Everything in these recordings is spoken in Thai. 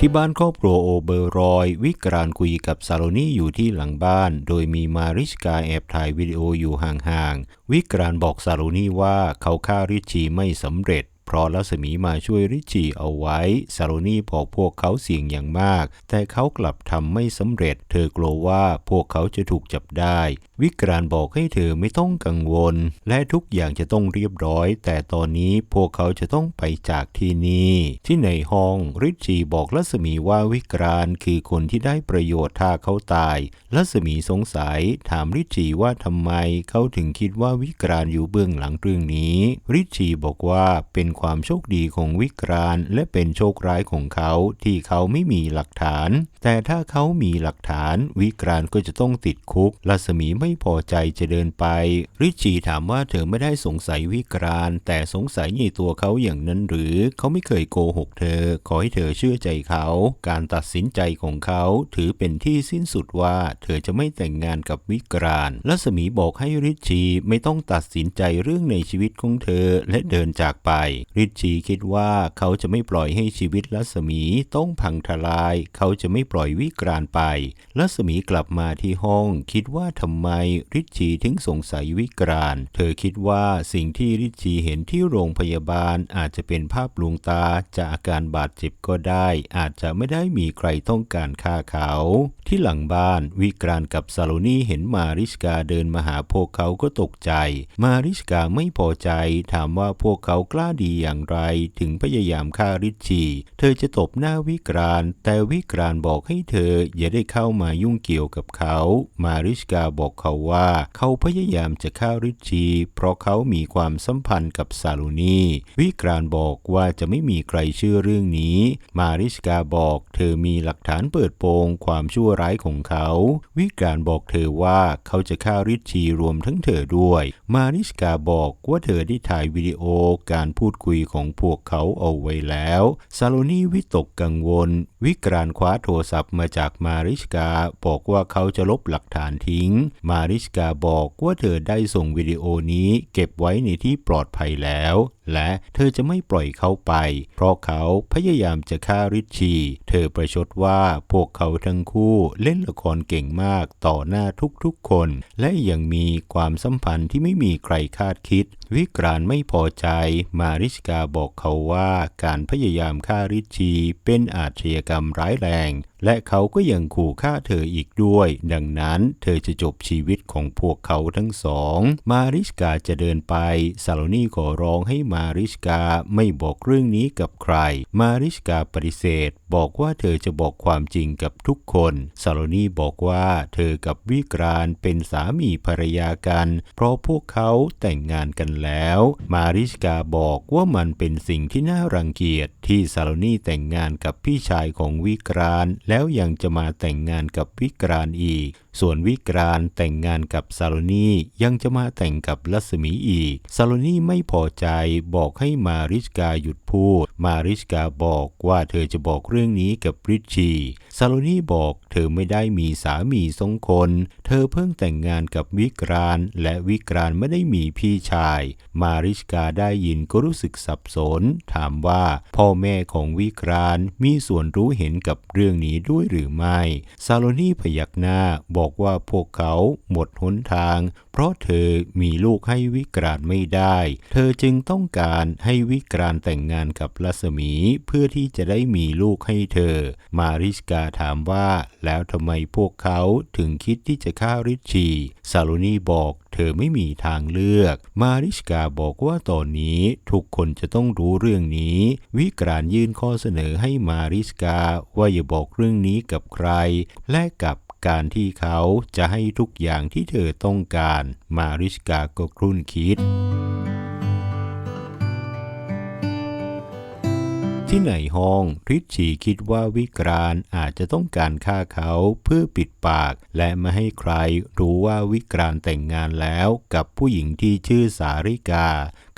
ที่บ้านครอบครัวโอเบอร์รอย วิกรานคุยกับซาโลนี่อยู่ที่หลังบ้าน โดยมีมาริชกาแอบถ่ายวิดีโออยู่ห่างๆ วิกรานบอกซาโลนี่ว่าเขาฆ่าริชชีไม่สำเร็จเพราะรัศมีมาช่วยริชชีเอาไว้ ซาโลนี่บอกพวกเขาเสี่ยงอย่างมาก แต่เขากลับทำไม่สำเร็จ เธอกลัวว่าพวกเขาจะถูกจับได้ วิกรานบอกให้เธอไม่ต้องกังวล และทุกอย่างจะต้องเรียบร้อย แต่ตอนนี้พวกเขาจะต้องไปจากที่นี่ ที่ในห้องริชชีบอกรัศมีว่าวิกรานคือคนที่ได้ประโยชน์ถ้าเขาตายรัศมีสงสัย ถามริชชีว่าทำไมเขาถึงคิดว่าวิกรานอยู่เบื้องหลังเรื่องนี้ริชชีบอกว่าเป็นความโชคดีของวิกรานและเป็นโชคร้ายของเขาที่เขาไม่มีหลักฐาน แต่ถ้าเขามีหลักฐานวิกรานก็จะต้องติดคุกรัศมีไม่ไม่พอใจจะเดินไป ริชีถามว่าเธอไม่ได้สงสัยวิกราน แต่สงสัยในตัวเขาอย่างนั้นหรือเขาไม่เคยโกหกเธอ ขอให้เธอเชื่อใจเขา การตัดสินใจของเขาถือเป็นที่สิ้นสุดว่า เธอจะไม่แต่งงานกับวิกรานรัศมีบอกให้ริชีไม่ต้องตัดสินใจเรื่องในชีวิตของเธอและเดินจากไป ริชีคิดว่าเขาจะไม่ปล่อยให้ชีวิตรัศมีต้องพังทลาย เขาจะไม่ปล่อยวิกรานไปรัศมีกลับมาที่ห้อง คิดว่าทำไมริชชีถึงสงสัยวิกราน เธอคิดว่าสิ่งที่ริชชีเห็นที่โรงพยาบาลอาจจะเป็นภาพลวงตาจากอาการบาดเจ็บก็ได้ อาจจะไม่ได้มีใครต้องการฆ่าเขา ที่หลังบ้านวิกรานกับซาโลนี่เห็นมาริชกาเดินมาหาพวกเขาก็ตกใจ มาริชกาไม่พอใจถามว่าพวกเขากล้าดีอย่างไร ถึงพยายามฆ่าริชชีเธอจะตบหน้าวิกราน แต่วิกรานบอกให้เธออย่าได้เข้ามายุ่งเกี่ยวกับเขา มาริชกาบอกเขาขาว่า เขาพยายามจะฆ่าริชชีเพราะเขามีความสัมพันธ์กับซาลูนีวิกรานบอกว่าจะไม่มีใครเชื่อเรื่องนี้ มาริชกาบอกเธอมีหลักฐานเปิดโปงความชั่วร้ายของเขา วิกรานบอกเธอว่าเขาจะฆ่าริชชีรวมทั้งเธอด้วย มาริชกาบอกว่าเธอได้ถ่ายวิดีโอการพูดคุยของพวกเขาเอาไว้แล้วซาโลนีวิตกกังวล วิกรานคว้าโทรศัพท์มาจากมาริชกา บอกว่าเขาจะลบหลักฐานทิ้ง มาาริชกาบอกว่าเธอได้ส่งวิดีโอนี้เก็บไว้ในที่ปลอดภัยแล้ว และเธอจะไม่ปล่อยเขาไป เพราะเขาพยายามจะฆ่าริชชีเธอประชดว่าพวกเขาทั้งคู่เล่นละครเก่งมากต่อหน้าทุกๆคน และยังมีความสัมพันธ์ที่ไม่มีใครคาดคิดวิกรานไม่พอใจมาริชกาบอกเขาว่าการพยายามฆ่าริชีเป็นอาชญากรรมร้ายแรง และเขาก็ยังขู่ฆ่าเธออีกด้วย ดังนั้นเธอจะจบชีวิตของพวกเขาทั้งสอง มาริชกาจะเดินไปซาโลนี่ขอร้องให้มาริชกาไม่บอกเรื่องนี้กับใคร มาริชกาปฏิเสธ บอกว่าเธอจะบอกความจริงกับทุกคนซาโลนี่บอกว่าเธอกับวิกรานเป็นสามีภรรยากัน เพราะพวกเขาแต่งงานกันแล้ว มาริชกาบอกว่ามันเป็นสิ่งที่น่ารังเกียจที่ซาโลนี่แต่งงานกับพี่ชายของวิกรานแล้วยังจะมาแต่งงานกับวิกรานอีก ส่วนวิกรานแต่งงานกับซาโลนี่ยังจะมาแต่งกับรัศมีอีกซาโลนี่ไม่พอใจบอกให้มาริชกาหยุดพูด มาริชกาบอกว่าเธอจะบอกเรื่องนี้กับริชชี ซาโลนี่บอกเธอไม่ได้มีสามีสองคน เธอเพิ่งแต่งงานกับวิกรานและวิกรานไม่ได้มีพี่ชาย มาริชกาได้ยินก็รู้สึกสับสน ถามว่าพ่อแม่ของวิกรานมีส่วนรู้เห็นกับเรื่องนี้ด้วยหรือไม่ ซาโลนี่พยักหน้าบอกว่าพวกเขาหมดหนทาง เพราะเธอมีลูกให้วิกรานไม่ได้ เธอจึงต้องการให้วิกรานแต่งงานกับรัศมี เพื่อที่จะได้มีลูกให้เธอ มาริชกาถามว่าแล้วทำไมพวกเขาถึงคิดที่จะฆ่าริชชีซาโลนี่บอกเธอไม่มีทางเลือก มาริชกาบอกว่าตอนนี้ทุกคนจะต้องรู้เรื่องนี้ วิกรานยื่นข้อเสนอให้มาริชกาว่าอย่าบอกเรื่องนี้กับใคร และกับการที่เขาจะให้ทุกอย่างที่เธอต้องการ มาริชกาก็ครุ่นคิด ที่ในห้องริชชีคิดว่าวิกรานอาจจะต้องการฆ่าเขาเพื่อปิดปาก และไม่ให้ใครรู้ว่าวิกรานแต่งงานแล้วกับผู้หญิงที่ชื่อสาริกา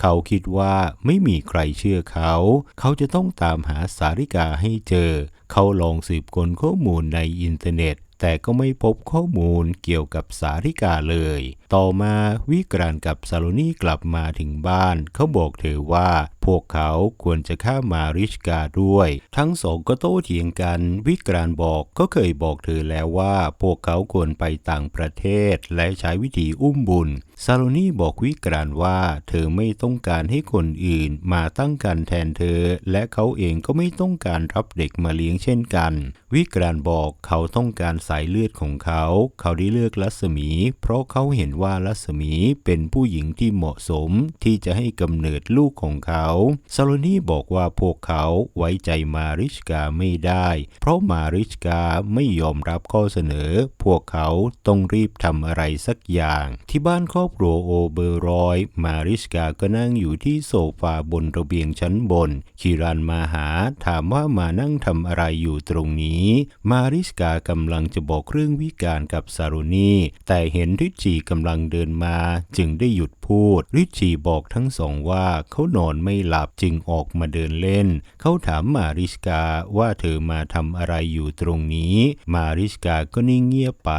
เขาคิดว่าไม่มีใครเชื่อเขา เขาจะต้องตามหาสาริกาให้เจอ เขาลองสืบค้นข้อมูลในอินเทอร์เน็ตแต่ก็ไม่พบข้อมูลเกี่ยวกับสาริกาเลยต่อมาวิกรานกับซาโลนีกลับมาถึงบ้าน เขาบอกเธอว่า พวกเขาควรจะฆ่ามาริชกาด้วย ทั้งสองก็โต้เถียงกัน วิกรานบอกก็เคยบอกเธอแล้วว่า พวกเขาควรไปต่างประเทศ และใช้วิธีอุ้มบุญซาโลนีบอกวิกรานว่าเธอไม่ต้องการให้คนอื่นมาตั้งกันแทนเธอ และเขาเองก็ไม่ต้องการรับเด็กมาเลี้ยงเช่นกัน วิกรานบอกเขาต้องการสายเลือดของเขา เขาได้เลือกรัศมี เพราะเขาเห็นว่ารัศมีเป็นผู้หญิงที่เหมาะสมที่จะให้กำเนิดลูกของเขาซาโลนีบอกว่าพวกเขาไว้ใจมาริชกาไม่ได้ เพราะมาริชกาไม่ยอมรับข้อเสนอ พวกเขาต้องรีบทำอะไรสักอย่าง ที่บ้านครอบครัวโอเบอร์รอย มาริชกาก็นั่งอยู่ที่โซฟาบนระเบียงชั้นบน คิรันมาหาถามว่ามานั่งทำอะไรอยู่ตรงนี้ มาริชกากำลังจะบอกเรื่องวิการกับซารุนีแต่เห็นริชชีกำลังบังเดินมาจึงได้หยุดพูด ริชีบอกทั้งสองว่าเขานอนไม่หลับจึงออกมาเดินเล่น เขาถามมาริชกาว่าเธอมาทำอะไรอยู่ตรงนี้ มาริชกาก็นิ่งเงียบไป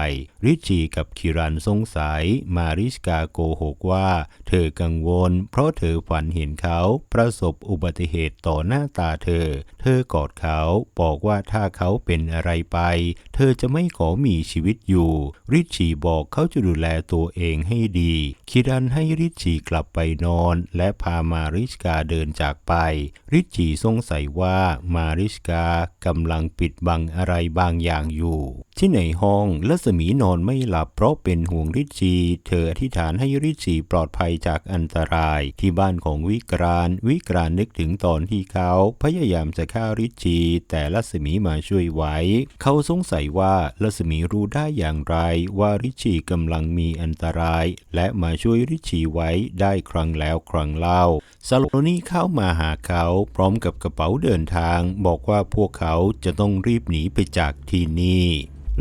ริชีกับคิรันสงสัย มาริชกาโกหกว่า เธอกังวล เพราะเธอฝันเห็นเขาประสบอุบัติเหตุต่อหน้าตาเธอ เธอกอดเขาบอกว่าถ้าเขาเป็นอะไรไป เธอจะไม่ขอมีชีวิตอยู่ ริชชีบอกเขาจะดูแลตัวเเองให้ดี คิรันให้ริชชีกลับไปนอน และพามาริชกาเดินจากไป ริชชีสงสัยว่ามาริชกากำลังปิดบังอะไรบางอย่างอยู่ ที่ในห้องลัศมีนอนไม่หลับเพราะเป็นห่วงริชชีเธออธิษฐานให้ริชชีปลอดภัยจากอันตราย ที่บ้านของวิกรานวิกรานนึกถึงตอนที่เขาพยายามจะฆ่าริชชีแต่ลัศมีมาช่วยไว้ เขาสงสัยว่าลัศมีรู้ได้อย่างไรว่าริชชีกำลังมีอันตราย และมาช่วยริชีไว้ได้ครั้งแล้วครั้งเล่าซาโลนีเข้ามาหาเขาพร้อมกับกระเป๋าเดินทาง บอกว่าพวกเขาจะต้องรีบหนีไปจากที่นี่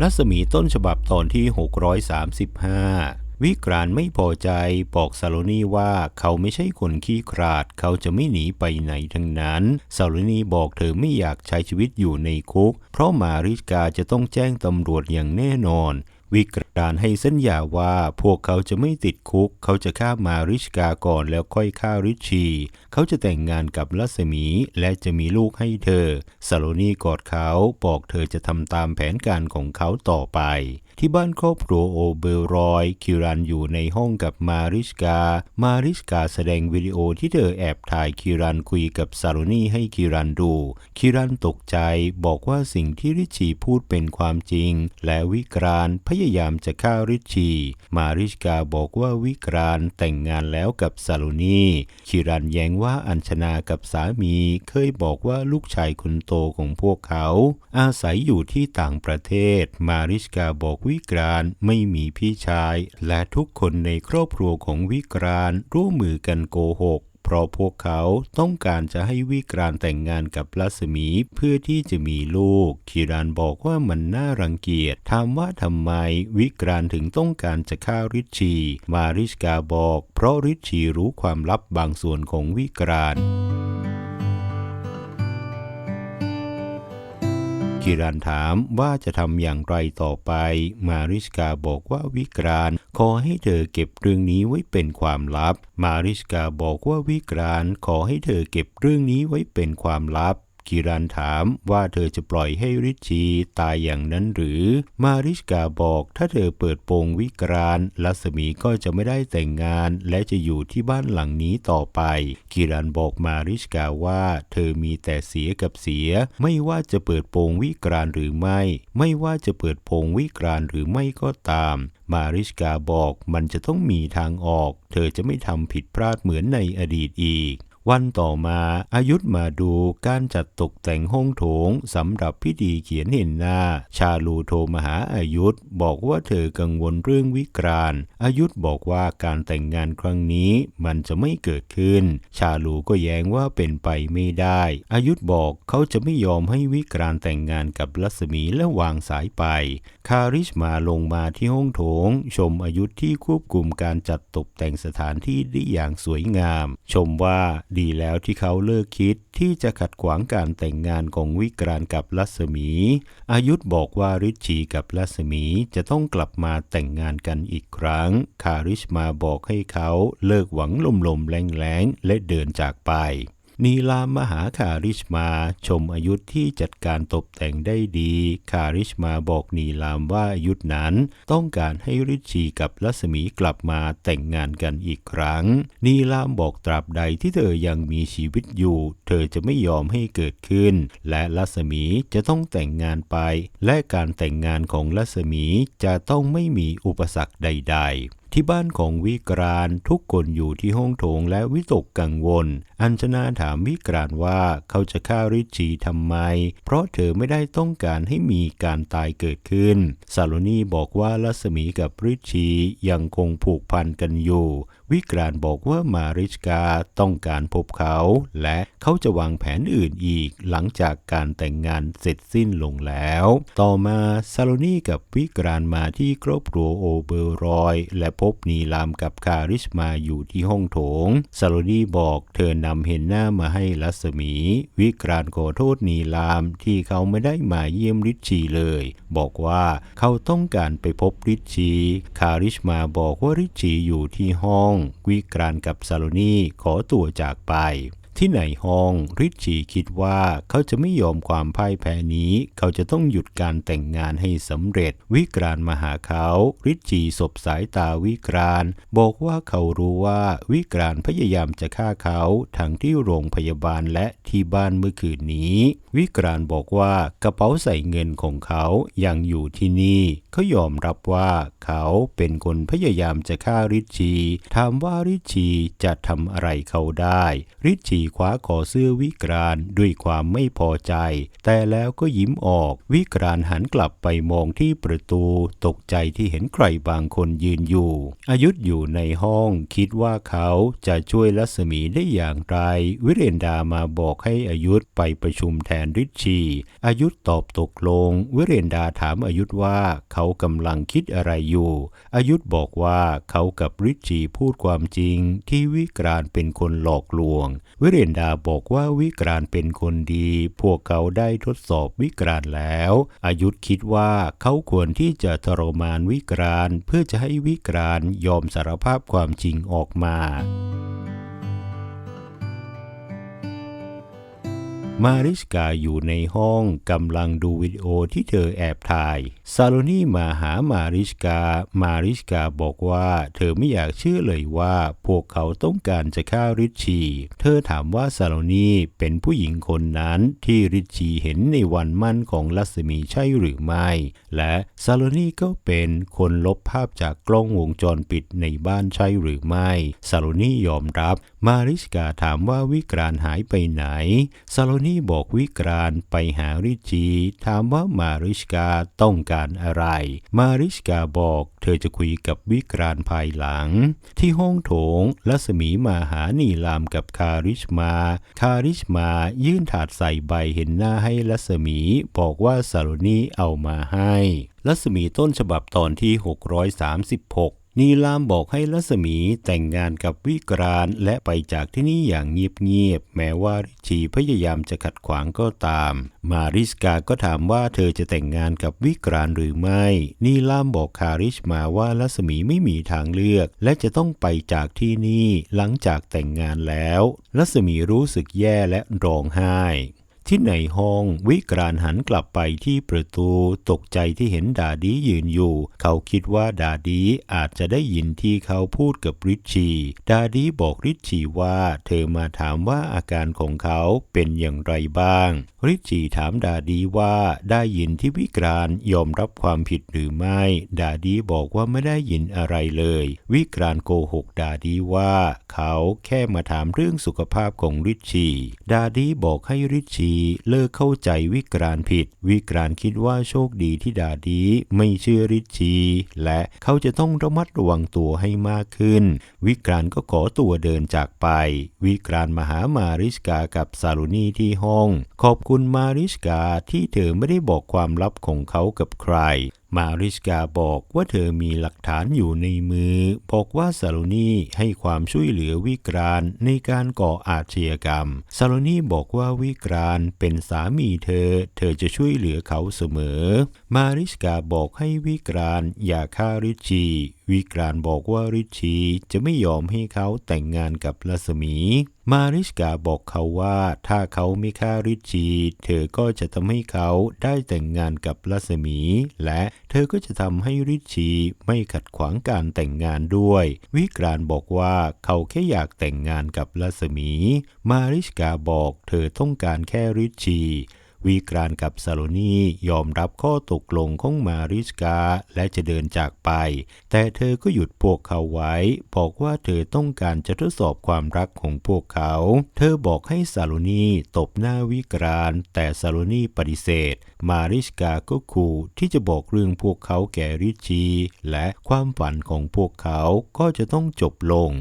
รัศมีต้นฉบับตอนที่ 635 วิกรานไม่พอใจบอกซาโลนีว่าเขาไม่ใช่คนขี้ขลาด เขาจะไม่หนีไปไหนทั้งนั้นซาโลนีบอกเธอไม่อยากใช้ชีวิตอยู่ในคุก เพราะมาริกาจะต้องแจ้งตำรวจอย่างแน่นอน วิกรานให้สัญญาว่าพวกเขาจะไม่ติดคุก เขาจะฆ่ามาริชกาก่อนแล้วค่อยฆ่าริชีเขาจะแต่งงานกับลัสมีและจะมีลูกให้เธอซาโลนีกอดเขาบอกเธอจะทำตามแผนการของเขาต่อไป ที่บ้านครอบครัวโอเบรรอย คิรันอยู่ในห้องกับมาริชกา มาริชกาแสดงวิดีโอที่เธอแอบถ่ายคิรันคุยกับซาโลนีให้คิรันดู คิรันตกใจบอกว่าสิ่งที่ริชีพูดเป็นความจริง และวิกรานพยายามจะฆ่าริชีมาริชกาบอกว่าวิกรานแต่งงานแล้วกับซาโลนีคิรันแย้งว่าอัญชนากับสามีเคยบอกว่าลูกชายคนโตของพวกเขา อาศัยอยู่ที่ต่างประเทศ มาริชกาบอกวิกรานไม่มีพี่ชาย และทุกคนในครอบครัวของวิกรานร่วมมือกันโกหกเพราะพวกเขาต้องการจะให้วิกรานแต่งงานกับรัศมีเพื่อที่จะมีลูก คิรานบอกว่ามันน่ารังเกียจ ถามว่าทำไมวิกรานถึงต้องการจะฆ่าริชชีมาริชกาบอก เพราะริชชีรู้ความลับบางส่วนของวิกราน กิรันถามว่าจะทำอย่างไรต่อไป มาริสกาบอกว่าวิกรานขอให้เธอเก็บเรื่องนี้ไว้เป็นความลับ มาริสกาบอกว่าวิกรานขอให้เธอเก็บเรื่องนี้ไว้เป็นความลับ กิรันถามว่าเธอจะปล่อยให้ริชีตายอย่างนั้นหรือ มาริชกาบอกถ้าเธอเปิดโปงวิกรานรัศมีก็จะไม่ได้แต่งงานและจะอยู่ที่บ้านหลังนี้ต่อไป กิรันบอกมาริชกาว่าเธอมีแต่เสียกับเสีย ไม่ว่าจะเปิดโปงวิกรานหรือไม่ ไม่ว่าจะเปิดโปงวิกรานหรือไม่ก็ตาม มาริชกาบอกมันจะต้องมีทางออก เธอจะไม่ทำผิดพลาดเหมือนในอดีตอีก วันต่อมาอายุธมาดูการจัดตกแต่งห้องโถงสำหรับพิธีเขียนเห็นหน้า ชาลูโทรมาหาอายุธบอกว่าเธอกังวลเรื่องวิกรานอายุธบอกว่าการแต่งงานครั้งนี้มันจะไม่เกิดขึ้น ชาลูก็แย้งว่าเป็นไปไม่ได้ อายุธบอกเขาจะไม่ยอมให้วิกรานแต่งงานกับรัศมีและวางสายไป คาริชมาลงมาที่ห้องโถง ชมอายุธที่ควบคุมการจัดตกแต่งสถานที่ได้อย่างสวยงาม ชมว่าดีแล้วที่เขาเลิกคิดที่จะขัดขวางการแต่งงานของวิกรานกับลัศมี อายุธบอกว่าริชชีกับลัศมีจะต้องกลับมาแต่งงานกันอีกครั้ง คาริชมาบอกให้เขาเลิกหวังลมๆแรงๆและเดินจากไป นีลามมหาคาริชมาชมอายุธที่จัดการตกแต่งได้ดี คาริชมาบอกนีลามว่าอายุธนั้น ต้องการให้ริชชีกับลัศมีกลับมาแต่งงานกันอีกครั้ง นีลามบอกตราบใดที่เธอยังมีชีวิตอยู่ เธอจะไม่ยอมให้เกิดขึ้น และลัศมีจะต้องแต่งงานไป และการแต่งงานของลัศมีจะต้องไม่มีอุปสรรคใด ๆที่บ้านของวิกรานทุกคนอยู่ที่ห้องโถงและวิตกกังวล อัญชนาถามวิกรานว่าเขาจะฆ่าริชชีทำไม เพราะเธอไม่ได้ต้องการให้มีการตายเกิดขึ้น ซาโลนีบอกว่าลัศมีกับริชชียังคงผูกพันกันอยู่ วิกรานบอกว่ามาริชกาต้องการพบเขา และเขาจะวางแผนอื่นอีกหลังจากการแต่งงานเสร็จสิ้นลงแล้ว ต่อมาซาโลนีกับวิกรานมาที่ครอบครัวโอเบอร์รอย และพบนีลามกับคาริชมาอยู่ที่ห้องโถงซาโลนีบอกเธอนำเห็นหน้ามาให้ลัศมี วิกรานขอโทษนีลามที่เขาไม่ได้มาเยี่ยมริชชีเลย บอกว่าเขาต้องการไปพบริชชีคาริชมาบอกว่าริชชีอยู่ที่ห้อง วิกรานกับซาโลนีขอตัวจากไป ที่ไหนห้องริชชีคิดว่าเขาจะไม่ยอมความพ่ายแพ้นี้ เขาจะต้องหยุดการแต่งงานให้สำเร็จ วิกรานมาหาเขา ริชชีสบสายตาวิกรานบอกว่าเขารู้ว่าวิกรานพยายามจะฆ่าเขาทั้งที่โรงพยาบาลและที่บ้านเมื่อคืนนี้วิกรานบอกว่ากระเป๋าใส่เงินของเขายังอยู่ที่นี่ เขายอมรับว่าเขาเป็นคนพยายามจะฆ่าริชีถามว่าริชีจะทำอะไรเขาได้ ริชีคว้าคอเสื้อวิกรานด้วยความไม่พอใจ แต่แล้วก็ยิ้มออก วิกรานหันกลับไปมองที่ประตู ตกใจที่เห็นใครบางคนยืนอยู่ อายุธอยู่ในห้องคิดว่าเขาจะช่วยรัศมีได้อย่างไร วิเรนดามาบอกให้อายุธไปประชุมแทนริชชีอายุธตอบตกลง วิเรนดาถามอายุธว่าเขากำลังคิดอะไรอยู่อายุธบอกว่าเขากับริชชีพูดความจริง ที่วิกรานเป็นคนหลอกลวง วิเรนดาบอกว่าวิกรานเป็นคนดี พวกเขาได้ทดสอบวิกรานแล้วอายุธคิดว่าเขาควรที่จะทรมานวิกรานเพื่อจะให้วิกรานยอมสารภาพความจริงออกมา มาริสกาอยู่ในห้องกำลังดูวิดีโอที่เธอแอบถ่าย ซาโลนี่มาหามาริสกา มาริสกาบอกว่า เธอไม่อยากเชื่อเลยว่า พวกเขาต้องการจะฆ่าริชชี เธอถามว่าซาโลนี่เป็นผู้หญิงคนนั้นที่ริชชีเห็นในวันมั่นของลัศมีใช่หรือไม่ และซาโลนี่ก็เป็นคนลบภาพจากกล้องวงจรปิดในบ้านใช่หรือไม่ ซาโลนี่ยอมรับ มาริสกาถามว่าวิกรานหายไปไหน ซาโลนีบอกวิกรานไปหาริชชีถามว่ามาริสกาต้องการอะไร มาริสกาบอกเธอจะคุยกับวิกรานภายหลัง ที่ห้องโถงลัศมีมาหานีลามกับคาริชมา คาริชมายื่นถาดใส่ใบเห็นหน้าให้ลัศมีบอกว่าซาโลนีเอามาให้รัศมีต้นฉบับตอนที่ 636 นีลามบอกให้รัศมีแต่งงานกับวิกรานและไปจากที่นี่อย่างเงียบๆ แม้ว่าริชีพยายามจะขัดขวางก็ตาม มาริสกาก็ถามว่าเธอจะแต่งงานกับวิกรานหรือไม่ นีลามบอกคาริชมาว่ารัศมีไม่มีทางเลือก และจะต้องไปจากที่นี่หลังจากแต่งงานแล้วรัศมีรู้สึกแย่และร้องไห้ ที่ในห้องวิกรานหันกลับไปที่ประตูตกใจที่เห็นดาดียืนอยู่ เขาคิดว่าดาดีอาจจะได้ยินที่เขาพูดกับริชชีดาดีบอกริชชีว่าเธอมาถามว่าอาการของเขาเป็นอย่างไรบ้าง ริชชีถามดาดีว่าได้ยินที่วิกรานยอมรับความผิดหรือไม่ ดาดีบอกว่าไม่ได้ยินอะไรเลย วิกรานโกหกดาดีว่า เขาแค่มาถามเรื่องสุขภาพของริชชีดาดีบอกให้ริชชีเลิกเข้าใจวิกรานผิด วิกรานคิดว่าโชคดีที่ดาดีไม่เชื่อริชชีและเขาจะต้องระมัดระวังตัวให้มากขึ้น วิกรานก็ขอตัวเดินจากไป วิกรานมาหามาริสกากับซาลูนีที่ห้อง ขอบคุณมาริสกาที่เธอไม่ได้บอกความลับของเขากับใคร มาริสกาบอกว่าเธอมีหลักฐานอยู่ในมือ บอกว่าซาโลนีให้ความช่วยเหลือวิกรานในการก่ออาชญากรรมซาโลนีบอกว่าวิกรานเป็นสามีเธอ เธอจะช่วยเหลือเขาเสมอ มาริสกาบอกให้วิกรานอย่าฆ่าริชี วิกรานบอกว่าริชีจะไม่ยอมให้เขาแต่งงานกับรัศมี มาริสกาบอกเขาว่าถ้าเขาไม่ฆ่าริชีเธอก็จะทำให้เขาได้แต่งงานกับรัศมี และเธอก็จะทำให้ริชีไม่ขัดขวางการแต่งงานด้วย วิกรานบอกว่าเขาแค่อยากแต่งงานกับรัศมี มาริสกาบอกเธอต้องการแค่ริชี วีกรานกับซาโลนียอมรับข้อตกลงของมาริสกาและจะเดินจากไป แต่เธอก็หยุดพวกเขาไว้ บอกว่าเธอต้องการจะทดสอบความรักของพวกเขา เธอบอกให้ซาโลนีตบหน้าวิกราน แต่ซาโลนีปฏิเสธ มาริสกาก็ขู่ที่จะบอกเรื่องพวกเขาแก่ริชชีและความฝันของพวกเขาก็จะต้องจบลง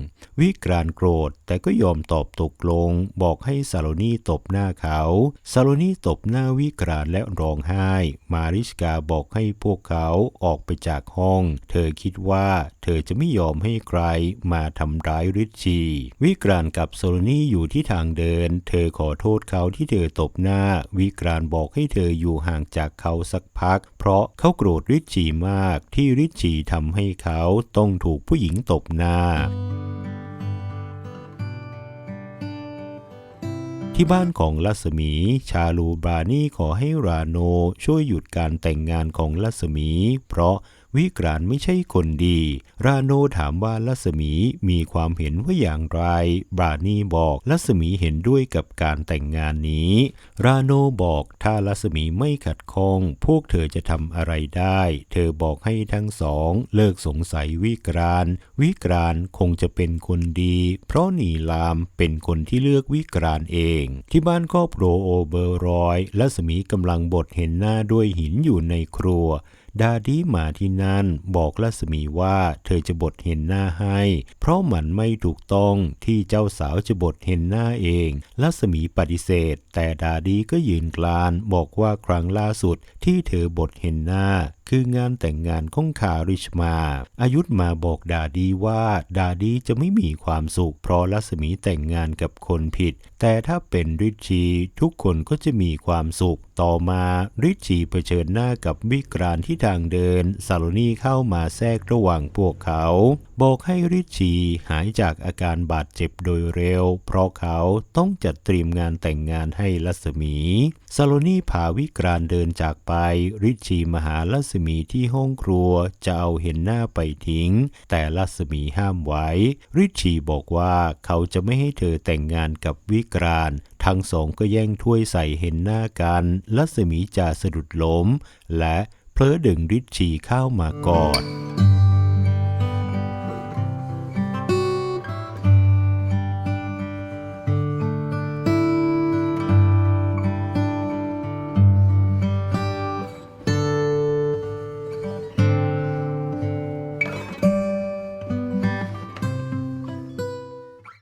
วิกรานโกรธแต่ก็ยอมตอบตกลง บอกให้ซาโลนีตบหน้าเขาซาโลนีตบหน้าวิกรานและร้องไห้ มาริสกาบอกให้พวกเขาออกไปจากห้อง เธอคิดว่าเธอจะไม่ยอมให้ใครมาทำร้ายริชชีวิกรานกับโซโลนี่อยู่ที่ทางเดิน เธอขอโทษเขาที่เธอตบหน้า วิกรานบอกให้เธออยู่ห่างจากเขาสักพัก เพราะเขาโกรธริชชีมากที่ริชชีทำให้เขาต้องถูกผู้หญิงตบหน้า ที่บ้านของลัศมี ชาลูบรานี่ขอให้ราโนช่วยหยุดการแต่งงานของลัศมี เพราะ วิกรานไม่ใช่คนดี ราโนถามว่าลัศมีมีความเห็นว่าอย่างไร บรานี่บอกลัศมีเห็นด้วยกับการแต่งงานนี้ ราโนบอกถ้าลัศมีไม่ขัดข้อง พวกเธอจะทำอะไรได้ เธอบอกให้ทั้งสองเลิกสงสัยวิกราน วิกรานคงจะเป็นคนดี เพราะนีลามเป็นคนที่เลือกวิกรานเอง ที่บ้านครอบครัวโอเบอร์รอยลัศมีกำลังบดเห็นหน้าด้วยหินอยู่ในครัว ดาดีมาที่นั่นบอกลัศมีว่าเธอจะบดเห็นหน้าให้ เพราะมันไม่ถูกต้องที่เจ้าสาวจะบดเห็นหน้าเอง ลัศมีปฏิเสธ แต่ดาดีก็ยืนกลานบอกว่าครั้งล่าสุดที่เธอบดเห็นหน้า คืองานแต่งงานของคาริชมา อายุธมาบอกดาดีว่าดาดีจะไม่มีความสุข เพราะลัศมีแต่งงานกับคนผิด แต่ถ้าเป็นริชีทุกคนก็จะมีความสุข ต่อมาริชีเผชิญหน้ากับวิกรานที่ทางเดินซาโลนีเข้ามาแทรกระหว่างพวกเขา บอกให้ริชชีหายจากอาการบาดเจ็บโดยเร็ว เพราะเขาต้องจัดเตรียมงานแต่งงานให้ลัศมีซาโลนีพาวิกรานเดินจากไป ริชีมหาลัศมีที่ห้องครัวจะเอาเห็นหน้าไปทิ้ง แต่ลัศมีห้ามไว้ ริชีบอกว่าเขาจะไม่ให้เธอแต่งงานกับวิกราน ทั้งสองก็แย่งถ้วยใส่เห็นหน้ากันลัศมีจะสะดุดล้ม และเพลอดึงริชชีเข้ามากอด